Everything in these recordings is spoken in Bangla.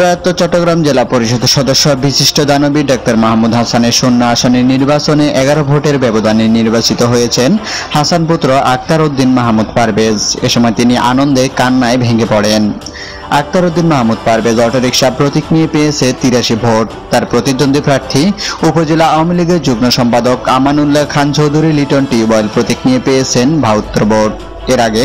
প্রয়াত চট্টগ্রাম জেলা পরিষদের সদস্য বিশিষ্ট দানবী ডাক্তার মাহমুদ হাসানের শূন্য আসনের নির্বাচনে এগারো ভোটের ব্যবধানে নির্বাচিত হয়েছেন হাসান পুত্র আক্তার উদ্দিন মাহমুদ পারভেজ। এ সময় তিনি আনন্দে কান্নায় ভেঙে পড়েন। আক্তার উদ্দিন মাহমুদ পারভেজ অটোরিকশা প্রতীক নিয়ে পেয়েছে তিরাশি ভোট। তার প্রতিদ্বন্দ্বী প্রার্থী উপজেলা আওয়ামী লীগের যুগ্ম সম্পাদক আমানুল্লাহ খান চৌধুরী লিটন টিউবওয়েল প্রতীক নিয়ে পেয়েছেন বাহাত্তর ভোট। এর আগে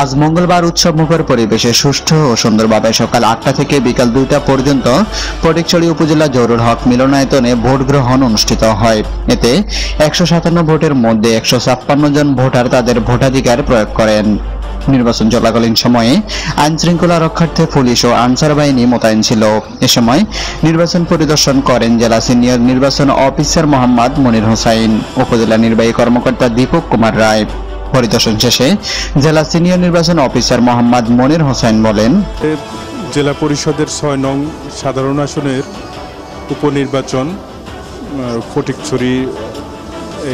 আজ মঙ্গলবার উৎসব মুখর পরিবেশে সুষ্ঠু ও সুন্দরভাবে সকাল আটটা থেকে বিকাল দুইটা পর্যন্ত ফটিকছড়ি উপজেলা জহুরুল হক মিলনায়তনে ভোট গ্রহণ অনুষ্ঠিত হয়। এতে একশো সাতান্ন ভোটের মধ্যে একশো ছাপ্পান্ন জন ভোটার তাদের ভোটাধিকার প্রয়োগ করেন। নির্বাচন চলাকালীন সময়ে আইন শৃঙ্খলা রক্ষার্থে পুলিশ ও আনসার বাহিনী মোতায়েন ছিল। এ সময় নির্বাচন পরিদর্শন করেন জেলা সিনিয়র নির্বাচন অফিসার মোহাম্মদ মনির হোসাইন, উপজেলা নির্বাহী কর্মকর্তা দীপক কুমার রায়। পরিদর্শন শেষে জেলা সিনিয়র নির্বাচন অফিসার মোহাম্মদ মনির হোসেন বলেন জেলা পরিষদের ছয় নং সাধারণ আসনের উপনির্বাচন ফটিকছড়ি,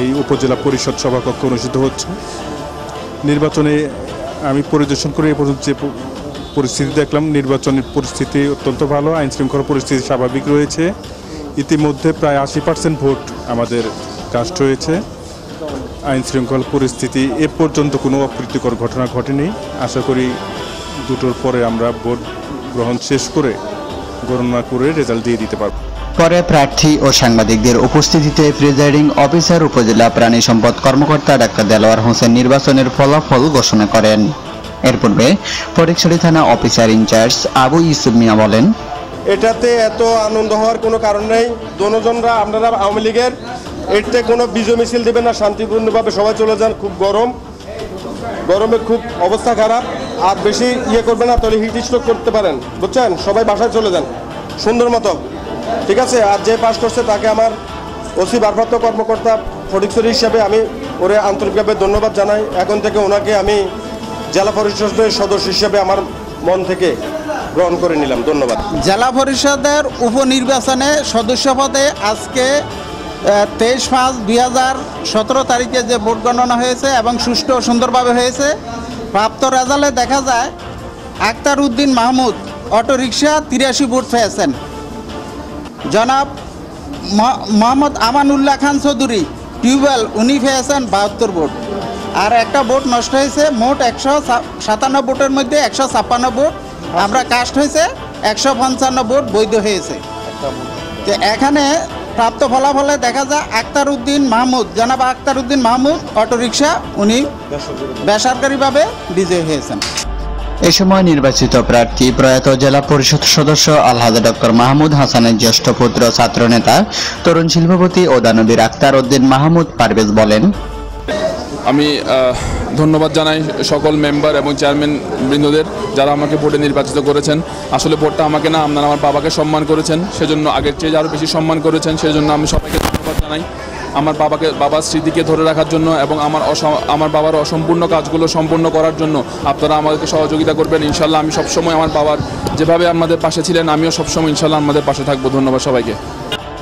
এই উপজেলা পরিষদ সভাকক্ষ অনুষ্ঠিত হচ্ছে। নির্বাচনে আমি পরিদর্শন করে এ পর্যন্ত যে পরিস্থিতি দেখলাম, নির্বাচনের পরিস্থিতি অত্যন্ত ভালো আইন শৃঙ্খলা পরিস্থিতি স্বাভাবিক রয়েছে। ইতিমধ্যে প্রায় আশি পার্সেন্ট ভোট আমাদের কাস্ট হয়েছে। আইন শৃঙ্খলা পরিস্থিতি এ পর্যন্ত কোনো অপ্রীতিকর ঘটনা ঘটেনি। আশা করি দুটোর পরে আমরা ভোট গ্রহণ শেষ করে গণনা করে রেজাল্ট দিয়ে দিতে পারব। পরে প্রার্থী ও সাংবাদিকদের উপস্থিতিতে প্রিজাইডিং অফিসার উপজেলা প্রাণী সম্পদ কর্মকর্তা ডাক্তার দেলোয়ার হোসেন নির্বাচনের ফলাফল ঘোষণা করেন। এর পূর্বে ফটিকছড়ি থানা officer in charge Abu Yusuf Mia বলেন এটাতে এত আনন্দ হওয়ার কোনো কারণ নেই। দোনোজনরা আপনারা আওয়ামী লীগের এতে কোনো বিজয় মিছিল দেবেন না, শান্তিপূর্ণভাবে সবাই চলে যান, খুব গরম। গরমে খুব অবস্থা খারাপ, আর বেশি ইয়ে করবে না, তাহলে হিট স্ট্রোক করতে পারেন। বুঝছেন? সবাই বাসায় চলে যান, সুন্দর মতো। ঠিক আছে? আর যে পাস করছে তাকে আমার ওসি ভারপ্রাপ্ত কর্মকর্তা ফটিকছড়ি হিসাবে আমি ওরে আন্তরিকভাবে ধন্যবাদ জানাই। এখন থেকে ওনাকে আমি জেলা পরিষদের সদস্য হিসাবে আমার মন থেকে গ্রহণ করে নিলাম। ধন্যবাদ। জেলা পরিষদের উপনির্বাচনে সদস্য পদে আজকে তেইশ পাঁচ দুই হাজার সতেরো তারিখে যে ভোট গণনা হয়েছে এবং সুষ্ঠু ও সুন্দরভাবে হয়েছে, প্রাপ্ত রেজাল্টে দেখা যায় আক্তার উদ্দিন মাহমুদ অটোরিকশা তিরাশি ভোট পেয়েছেন। জনাব মহ- মোহাম্মদ আমানুল্লাহ খান চৌধুরী টিউবওয়েল, উনি পেয়েছেন বাহাত্তর ভোট। আর একটা ভোট নষ্ট হয়েছে, মোট একশো সাতান্ন ভোটের মধ্যে একশো ছাপ্পান্ন ভোট, আমরা কাস্ট হয়েছে, একশো পঞ্চান্ন ভোট বৈধ হয়েছে। এখানে প্রাপ্ত ফলাফলে দেখা যায় আক্তার উদ্দিন মাহমুদ। জনাব আক্তার উদ্দিন মাহমুদ অটোরিকশা উনি বেসরকারিভাবে বিজয়ী হয়েছেন। এ সময় নির্বাচিত প্রার্থী প্রয়াত জেলা পরিষদ সদস্য আলহাজ ডক্টর মাহমুদ হাসানের জ্যেষ্ঠ পুত্র ছাত্রনেতা তরুণ শিল্পপতি ও দানবীর আক্তার উদ্দিন মাহমুদ পারভেজ বলেন আমি ধন্যবাদ জানাই সকল মেম্বার এবং চেয়ারম্যান বৃন্দদের যারা আমাকে ভোটে নির্বাচিত করেছেন। আসলে ভোটটা আমাকে না, আপনারা আমার বাবাকে সম্মান করেছেন, সেজন্য আগের চেয়ে আরও বেশি সম্মান করেছেন, সেজন্য আমি সবাইকে ধন্যবাদ জানাই। আমার বাবাকে, বাবার স্মৃতিকে ধরে রাখার জন্য এবং আমার আমার বাবার অসম্পূর্ণ কাজগুলো সম্পূর্ণ করার জন্য আপনারা আমাদেরকে সহযোগিতা করবেন। ইনশাল্লাহ আমি সবসময় আমার বাবার যেভাবে আমাদের পাশে ছিলেন, আমিও সবসময় ইনশাল্লাহ আমাদের পাশে থাকব। ধন্যবাদ সবাইকে।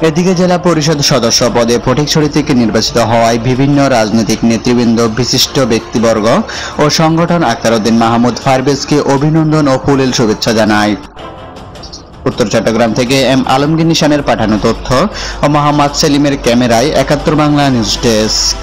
এদিকে জেলা পরিষদ সদস্য পদে ফটিকছড়ি থেকে নির্বাচিত হওয়ায় বিভিন্ন রাজনৈতিক নেতৃবৃন্দ, বিশিষ্ট ব্যক্তিবর্গ ও সংগঠন আক্তারউদ্দিন মাহমুদ ফারবেজকে অভিনন্দন ও ফুলেল শুভেচ্ছা জানায়। উত্তর চট্টগ্রাম থেকে এম আলমগীর নিশানের পাঠানো তথ্য ও মোহাম্মদ সেলিমের ক্যামেরায় একাত্তর বাংলা নিউজ ডেস্ক।